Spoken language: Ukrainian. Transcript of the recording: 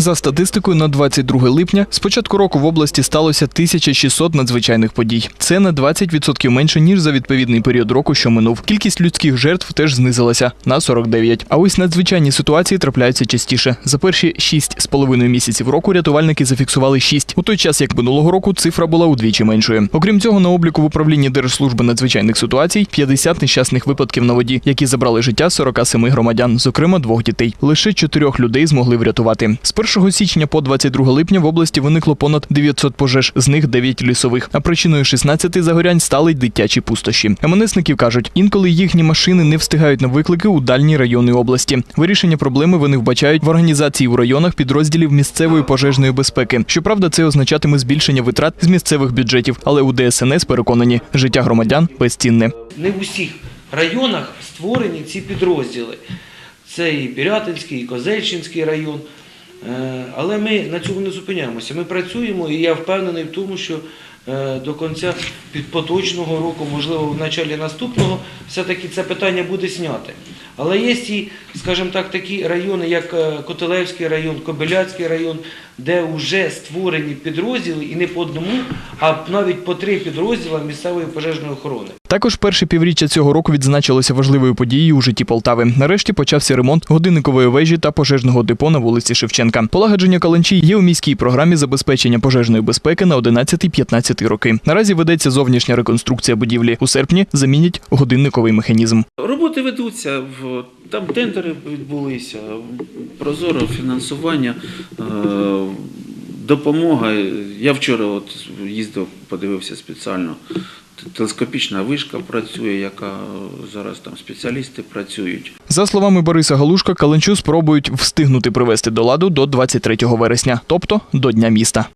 За статистикою на 22 липня з початку року в області сталося 1600 надзвичайних подій. Це на 20% менше ніж за відповідний період року, що минув. Кількість людських жертв теж знизилася на 49. А ось надзвичайні ситуації трапляються частіше. За перші 6,5 місяців року рятувальники зафіксували 6. У той час, як минулого року, цифра була удвічі меншою. Окрім цього, на обліку в управлінні Держслужби надзвичайних ситуацій 50 нещасних випадків на воді, які забрали життя 47 громадян, зокрема двох дітей. Лише чотирьох людей змогли врятувати. З 1 січня по 22 липня в області виникло понад 900 пожеж, з них 9 лісових. А причиною 16 загорянь стали дитячі пустощі. МНСників кажуть, інколи їхні машини не встигають на виклики у дальні райони області. Вирішення проблеми вони вбачають в організації у районах підрозділів місцевої пожежної безпеки. Щоправда, це означатиме збільшення витрат з місцевих бюджетів, але у ДСНС переконані, життя громадян безцінне. Не в усіх районах створені ці підрозділи. Це і Пірятинський, і Козельщинський район. Е, Але ми на цьому не зупиняємося. Ми працюємо, і я впевнений в тому, що е, до кінця поточного року, можливо, в началі наступного, все-таки це питання буде зняте. Але є і, скажімо так, такі райони, як е, Котелевський район, Кобиляцький район, де вже створені підрозділи і не по одному, а навіть по три підрозділа місцевої пожежної охорони. Також перше півріччя цього року відзначилося важливою подією у житті Полтави. Нарешті почався ремонт годинникової вежі та пожежного депо на вулиці Шевченка. Полагодження каланчі є у міській програмі забезпечення пожежної безпеки на 11-15 роки. Наразі ведеться зовнішня реконструкція будівлі. У серпні замінять годинниковий механізм. Роботи ведуться, там тендери відбулися, прозоре фінансування, е, допомога. Я вчора от їздив, подивився спеціально. Телескопічна вишка працює, яка зараз там спеціалісти працюють. За словами Бориса Галушка, каланчу спробують встигнути привести до ладу до 23 вересня, тобто до Дня міста.